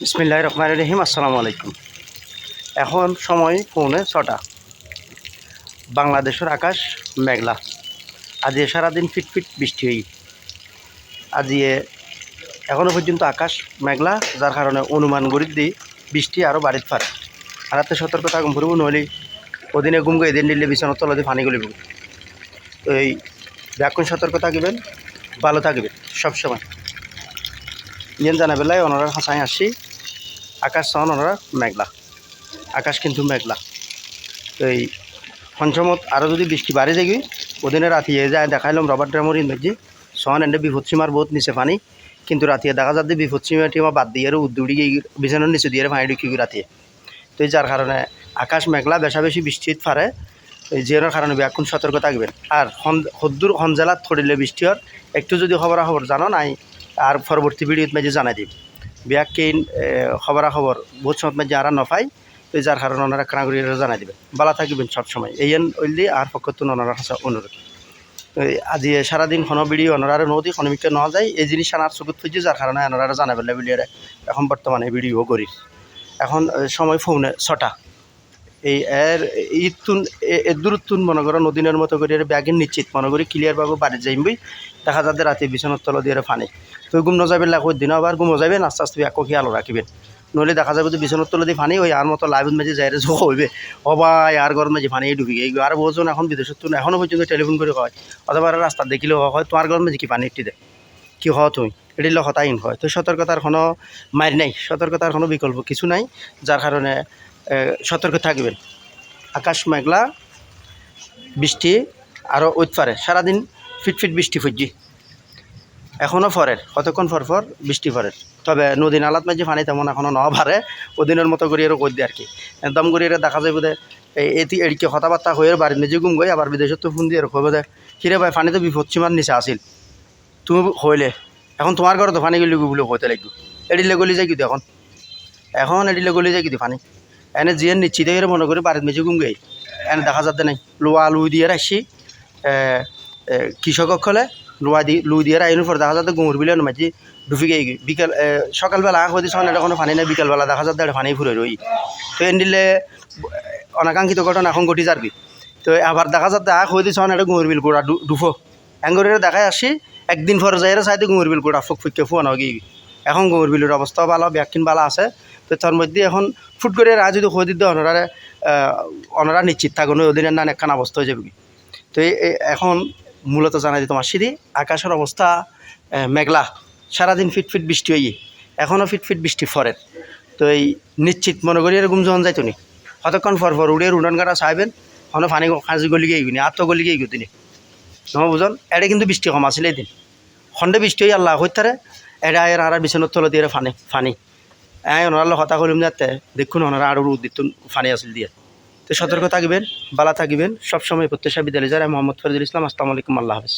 বিসমিল্লাহ রহমান রহিম আসসালামু আলাইকুম। এখন সময় পৌনে ছটা। বাংলাদেশের আকাশ মেঘলা। আজ সারাদিন ফিটফিট বৃষ্টি হই। আজ এখনও পর্যন্ত আকাশ মেঘলা, যার কারণে অনুমান করি দিই বৃষ্টি আরও বাড়িতে পারে। আর রাতে সতর্কতা কম ফুরব নহলে ওদিনে গুম গো এদিন নিলে বিছানার তলাতে পানি গলিব। তো এই ব্যাকুণ সতর্ক থাকবেন, ভালো থাকবেন। সবসময়। ইয়েন জানা বেলায় ওনারা হাসাই আসি আকাশ চান ওনারা মেঘলা। আকাশ কিন্তু মেঘলা। তো এই পঞ্চমত আরও যদি বৃষ্টি বাড়ে যাবি ওদিনে রাতিয়ে যায় দেখাইলাম রবার ড্রামর ইনভার্জি সন এন্ডে বিপদ সীমার বহুত নিচে পানি, কিন্তু রাতিয়ে দেখা যাচ্ছে বিপদ সীমা টিমা বাদ দিয়ে আর উদ্দুড়ি বিছানার নিচে দিয়ে পানি ঢুকি রাতিয়ে তো যার কারণে আকাশ মেঘলা বেশা বেশি বৃষ্টি পারে এই জিয়ানোর কারণে ব্যাকুণ সতর্ক থাকবেন আর হদ্দুর হনজেলাত থরিলে বৃষ্টি হর একটু যদি খবরা খবর জানো নাই আর পরবর্তী ভিডিওত মাঝে জানাই দিম। বিয়াক কেইন খবরা খবর বহুত সময় মাঝে আর নপাই তো যার কারণে ওনারা কানাগুড়ি জানাই দিবেন বালা থাকবেন সবসময় এই এন ওইলি আর পক্ষতুন ওনারা কাছে অনুরোধ আজি সারাদিন কোনো ভিডিও ওনারা নদী খনমিকে ন যায়, এই জিনিস আনার চকুত ফুজি যার কারণে ওনারা জানাবেন ভিডিওরে এখন বর্তমানে ভিডিও করি এখন সময় ফোনে, ছটা। এই এর ইতুন এর দূরত্বন মনে করো, নদীনের মতো করে ব্যাগের নিশ্চিত মনে করি ক্লিয়ারভাবে বাড়ি যাইমবই দেখা যাতে রাতে বিছানার তল দিয়ে ফানে। তো গুম নযাবেন লাখ দিন, আবার গুম যাবেন আস্তে আস্তে ব্যাগ খেয়াল রাখিবেন। নইলে দেখা যাবে যে বিছানার তলে দিয়ে ফানি ওই আর মতো লাইভ মেজে যাই যোগ হইবে। অবা আর ঘর মেজে ফানি ডুবি এই আর বহুজন এখন বিদেশের তো এখনও পর্যন্ত টেলিফোন করে হয় অথবা রাস্তা দেখিলেও হয় তোমার ঘর মেজে কি পানি একটি দে? কি হওয়া তুমি? এটি হতাহীন হয়। তো সতর্কতার কোনো মারি নাই, সতর্কতার কোনো বিকল্প কিছু নাই, যার কারণে সতর্ক থাকবেন। আকাশ মেঘলা, বৃষ্টি আরও ওইত পারে। সারাদিন ফিটফিট বৃষ্টি ফুজি এখনও ফরের কতক্ষণ ফর ফর বৃষ্টি ফরের তবে নদী নালাত মাঝে পানি তেমন এখনও ন পারে। ওদিনের মতো করে এরও কই আর কি একদম করে এরা দেখা যায় বোধ এই এটি এদিকে কথাবার্তা হয়ে বাড়ির নিজে গুম গই, আবার বিদেশত তো ফোন দিয়ে এরকম বোধ কিরে ভাই, পানি তো বিপদ সীমার নিচে আসিল তুমি হইলে, এখন তোমার ঘরে তো পানি গলি বলে কইতে লাগবে। এডিলে গলি যাই কিন্তু এখন। এখন এডিলে গলি যাই কিন্তু পানি। এনে যিয়ে নিশ্চিত হয়ে মনে করি বাড়ির মেঝে গুম গই এনে দেখা যাতে নাই লোয়া লুই দিয়ে রাখছি কৃষকক খলে লোয়া দি, লুই দিয়ে আইনের পর দেখা যাতে গুমুর বিলে মাঝি ডুবি গিয়ে বিকেল সকালবেলা হইতে সকাল এটা কোনো পানি নাই, বিকালবেলা দেখা যাতে পানি ফুরে রই তো এন দিলে অনাকাঙ্ক্ষিত ঘটনা এখন ঘটি যাবি তো আবার দেখা যাতে আখ হইতে সকাল এটা গুমুর বিল গোড়া ডুফো এঙ্গরের দেখাই আসি একদিন পর যাই চাইতে গুমুর বিল গোড়া ফুক ফুকে ফুয়ানো গিয়ে এখন গুমুর বিলের অবস্থা ভালো ব্যাকিন ভালো আছে। তো তার মধ্যে এখন ফুট করে রা যদি হয়ে দিতে অনারে অনারা নিশ্চিত থাকুন ওদিনের নান একখান অবস্থা হয়ে যাবে তো এখন মূলত জানা দিই তোমার সিঁড়ি আকাশের অবস্থা মেঘলা, সারাদিন ফিটফিট বৃষ্টি হই এখনও ফিটফিট বৃষ্টি ফরের তো এই নিশ্চিত মনে করি এরকম যখন যাইতো নি কতক্ষণ ফর ফর উড়ে উড়ান কাটা চাইবেন, হনো পানি খাঁজি গলি গিয়ে আর তো গলি গিয়ে গিয়ে নহয় বুঝন এটা কিন্তু বৃষ্টি কম আছিল এদিন। খণ্ডে বৃষ্টি হয়ে আল্লাহ হইতারে এটা এর আর বিছানার তলত দিয়ে ফানি ফানি। এ ওনারা হতা করিম যাতে, দেখুন ওনারা আরও উদ্দিত ফানি আছিল দিয়ে। তো সতর্ক থাকবেন, বালা থাকবেন, সবসময় প্রত্যাশা বিদ্যালয় যারা মোহাম্মদ ফরিদুল ইসলাম, আসসালামু আলাইকুম, আল্লাহ হাফিজ।